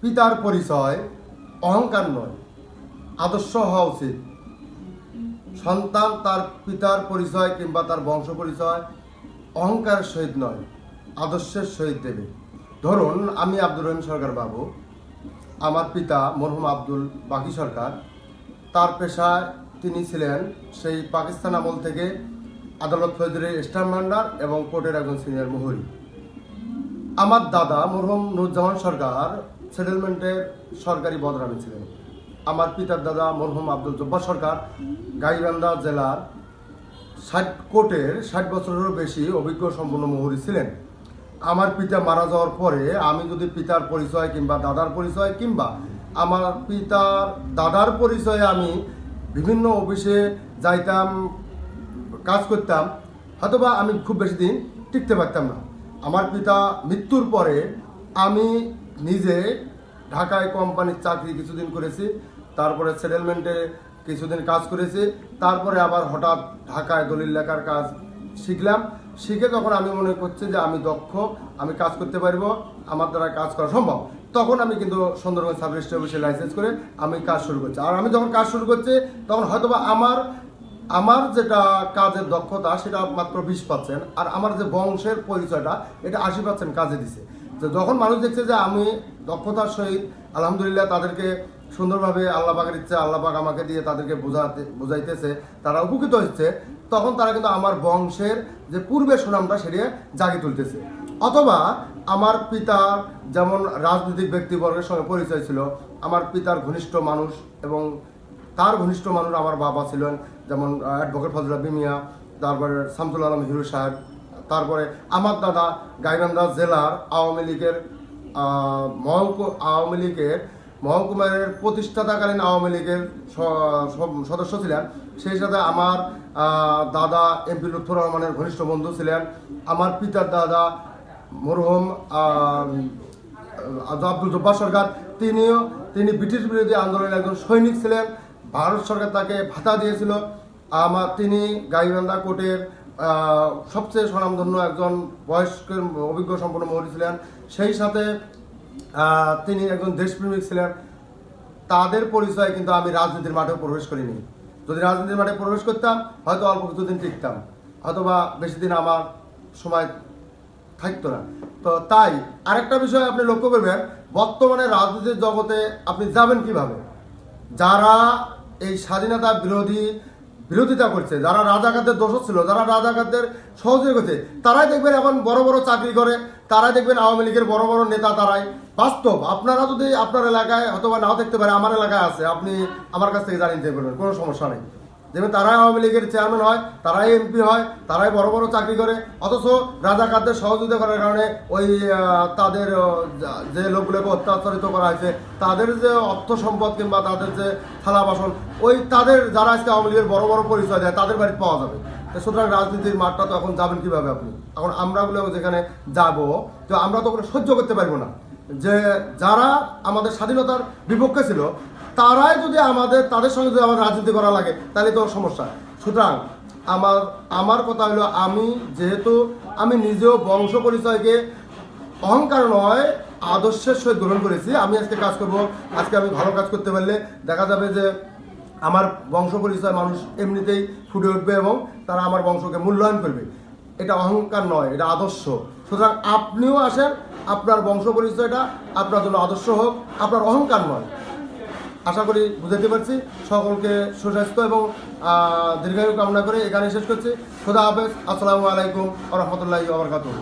পিতার পরিচয় অহংকার নয়, আদর্শ হওয়া উচিত। সন্তান তার পিতার পরিচয় কিংবা তার বংশ পরিচয় অহংকারের সহিত নয়, আদর্শের সহিত দেবে। ধরুন, আমি আব্দুর রহিম সরকার বাবু। আমার পিতা মরহুম আব্দুল বাকি সরকার। তার পেশায় তিনি ছিলেন সেই পাকিস্তান আমল থেকে আদালত ফৌজদারি স্টার মান্ডার এবং কোর্টের একজন সিনিয়র মুহুরি। আমার দাদা মরহুম নুরজামান সরকার সেটেলমেন্টের সরকারি বদরামে ছিলেন। আমার পিতার দাদা মরহুম আব্দুল জব্বার সরকার, গাইবান্ধা জেলার ষাট কোর্টের ষাট বছরেরও বেশি অভিজ্ঞ সম্পন্ন মহুরি ছিলেন। আমার পিতা মারা যাওয়ার পরে আমি যদি পিতার পরিচয় কিংবা দাদার পরিচয় কিংবা আমার পিতার দাদার পরিচয়ে আমি বিভিন্ন অফিসে যাইতাম, কাজ করতাম, হয়তোবা আমি খুব বেশি দিন টিকতে পারতাম না। আমার পিতা মৃত্যুর পরে আমি নিজে ঢাকায় কোম্পানির চাকরি কিছুদিন করেছি, তারপরে সেটেলমেন্টে কিছুদিন কাজ করেছি, তারপরে আবার হঠাৎ ঢাকায় দলিল লেখার কাজ শিখলাম। শিখে তখন আমি মনে করছি যে আমি দক্ষ, আমি কাজ করতে পারব, আমার দ্বারা কাজ করা সম্ভব। তখন আমি কিন্তু সুন্দরবন সাব রেজিস্ট্রি অফিসে লাইসেন্স করে আমি কাজ শুরু করছি। আর আমি যখন কাজ শুরু করছি, তখন হয়তোবা আমার আমার যেটা কাজের দক্ষতা, সেটা মাত্র বিশ পার্সেন্ট আর আমার যে বংশের পরিচয়টা, এটা আশি পার্সেন্ট কাজে দিছে। তো যখন মানুষ দেখছে যে আমি দক্ষতার সহিত, আলহামদুলিল্লাহ তাদেরকে সুন্দরভাবে আল্লাহ পাকের ইচ্ছে, আল্লাহ পাক আমাকে দিয়ে তাদেরকে বোঝাতে, বোঝাইতেছে, তারা উপকৃত হচ্ছে, তখন তারা কিন্তু আমার বংশের যে পূর্বের সুনামটা সেরিয়ে জাগিয়ে তুলতেছে। অথবা আমার পিতা যেমন রাজনৈতিক ব্যক্তিবর্গের সঙ্গে পরিচয় ছিল, আমার পিতার ঘনিষ্ঠ মানুষ এবং তার ঘনিষ্ঠ মানুষ আমার বাবা ছিলেন, যেমন অ্যাডভোকেট ফজলা বিমিয়া তারপরে শামসুল আলম হিরু সাহেব তারপরে আমার দাদা গাইবান্ধা জেলার আওয়ামী লীগের আহ, মহকু আওয়ামী লীগের মহকুমার প্রতিষ্ঠাতাকালীন আওয়ামী লীগের সদস্য ছিলেন। সেই সাথে আমার দাদা এমপি লুৎফর রহমানের ঘনিষ্ঠ বন্ধু ছিলেন। আমার পিতার দাদা মরহুম আব্দুল জব্বার সরকার। তিনিও তিনি ব্রিটিশ বিরোধী আন্দোলনের একজন সৈনিক ছিলেন। ভারত সরকার তাকে ভাতা দিয়েছিল। আমার তিনি গাইবান্ধা কোর্টের সবচেয়ে স্বনামধন্য একজন বয়স্কের অভিজ্ঞ সম্পন্ন মহরী ছিলেন। সেই সাথে তিনি একজন দেশপ্রেমিক ছিলেন। তাদের পরিচয় কিন্তু আমি রাজনীতির মাঠেও প্রবেশ করিনি। যদি রাজনীতির মাঠে প্রবেশ করতাম, হয়তো অল্প কিছুদিন টিকতাম। হয়তোবা বেশি দিন আমার সময় থাকতো না। তো তাই, আরেকটা বিষয় আপনি লক্ষ্য করবেন, বর্তমানে রাজনীতির জগতে আপনি যাবেন কীভাবে? যারা এই স্বাধীনতা বিরোধী বিরোধিতা করছে, যারা রাজাকারদের দোষ ছিল, যারা রাজাকারদের সহযোগী করছে, তারাই দেখবেন এখন বড় বড় চাকরি করে, তারাই দেখবেন আওয়ামী লীগের বড় বড় নেতা তারাই। বাস্তব, আপনারা যদি আপনার এলাকায় হয়তোবা নাও দেখতে পারে আমার এলাকায় আছে, আপনি আমার কাছ থেকে জানিয়ে পারবেন কোনো সমস্যা নেই। যেমন তারাই আওয়ামী লীগের চেয়ারম্যান হয়, তারাই এমপি হয়, তারাই বড় বড় চাকরি করে। অথচ রাজাকারদের সহযোগিতা করার কারণে ওই তাদের যে লোকগুলোকে অত্যাচারিত করা হয়েছে, তাদের যে অর্থ সম্পদ কিংবা তাদের যে থালা বাসন, ওই তাদের যারা আজকে আওয়ামী লীগের বড় বড় পরিচয় দেয়, তাদের বাড়িতে পাওয়া যাবে। সুতরাং রাজনীতির মাঠটা তো এখন যাবেন কীভাবে আপনি? এখন আমরাগুলো যেখানে যাব, তো আমরা তো ওগুলো সহ্য করতে পারব না। যে যারা আমাদের স্বাধীনতার বিপক্ষে ছিল তারাই যদি আমাদের, তাদের সঙ্গে যদি আমার রাজনীতি করা লাগে, তাহলে তো সমস্যা। সুতরাং আমার আমার কথা হলো আমি যেহেতু, আমি নিজেও বংশ পরিচয়কে অহংকার নয়, আদর্শের সহিত গ্রহণ করেছি, আমি আজকে কাজ করব, আজকে আমি ভালো কাজ করতে পারলে দেখা যাবে যে আমার বংশ পরিচয় মানুষ এমনিতেই ফুটে উঠবে এবং তারা আমার বংশকে মূল্যায়ন করবে। এটা অহংকার নয়, এটা আদর্শ। সুতরাং আপনিও আসেন, আপনার বংশ পরিচয়টা আপনার জন্য আদর্শ হোক, আপনার অহংকার নয়। আশা করি বুঝাতে পারছি। সকলকে সুস্বাস্থ্য এবং দীর্ঘায়ু কামনা করে এখানে শেষ করছি। খোদা হাফেজ। আসসালামু আলাইকুম রহমতুল্লাহ আবরকাতুহ